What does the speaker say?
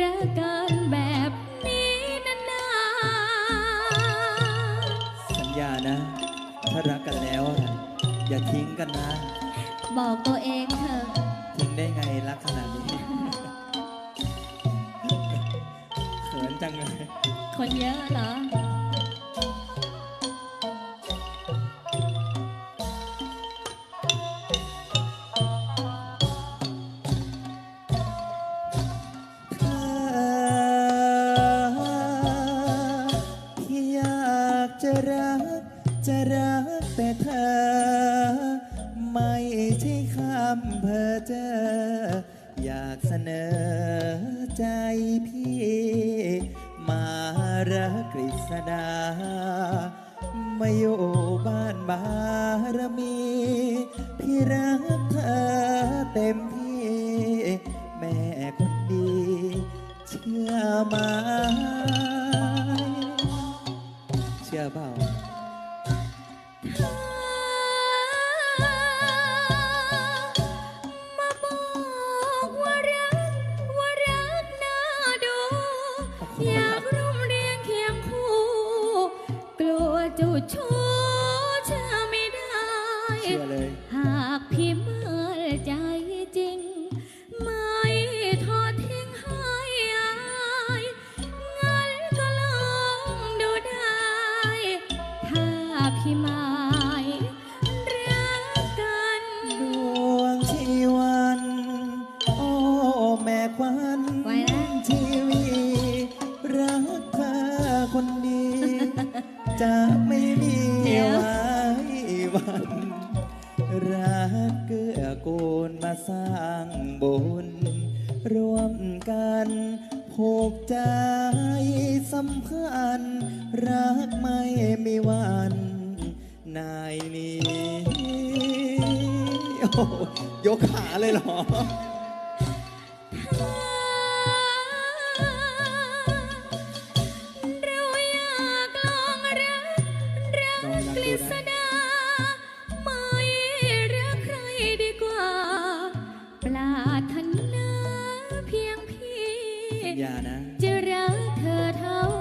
รักกันแบบนี้นานสัญญานะ ถ้ารักกันแล้วนะอย่าทิ้งกันนะ ๆบอกตัวเองเถอะ ทิ้งได้ไงรักขนาดนี้ เขินจังเลย คนเยอะเหรอ เธอ ไม่ใช่คำเพ้อเจอ อยากเสนอใจพี่ มารักกฤษดามาอยู่บ้านบารมี พี่รักเธอเต็มที่ แม่คนดี เชื่อไหมเชื่อเปล่า มาบอกว่ารักว่ารักน่าดู อยากร่วมเรียงเคียงคู่ กลัวเจุชู้เชื่อไม่ได้ เชื่อเลย หากพี่มั่น ไม่มีเดี๋ยวไว้วันรักเกื้อกูลมาสร้างบุญร่วมกันผูกใจสัมพันธ์รักไม่มีวันนายนี้โยกขาเลยเหรอ รารถนาเพียงพี่สัญญานะ จะรักเธอเท่าฟ้า